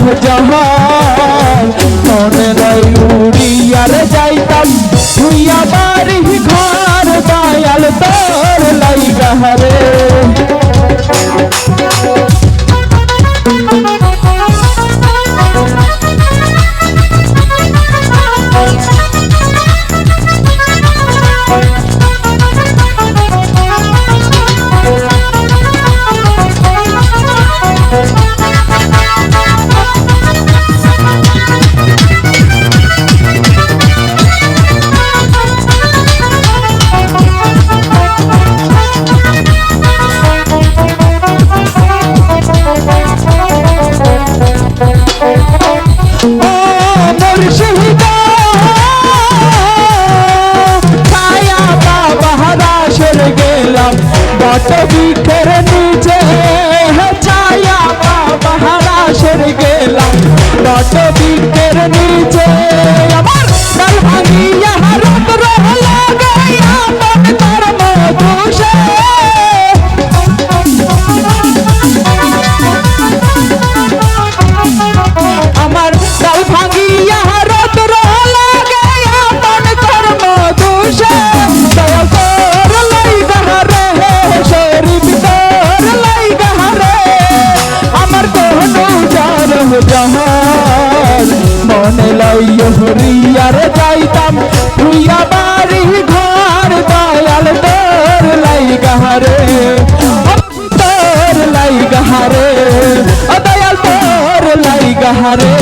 জাহান করে গেলাম। বাটা ভিতরে মনে লইয় হরিয়ার যাইতাম। তুইয়া বাড়ি ঘর, দয়াল তোর লাই গাহারে। তোর লাই গাহারে দয়াল তোর লাই গাহারে।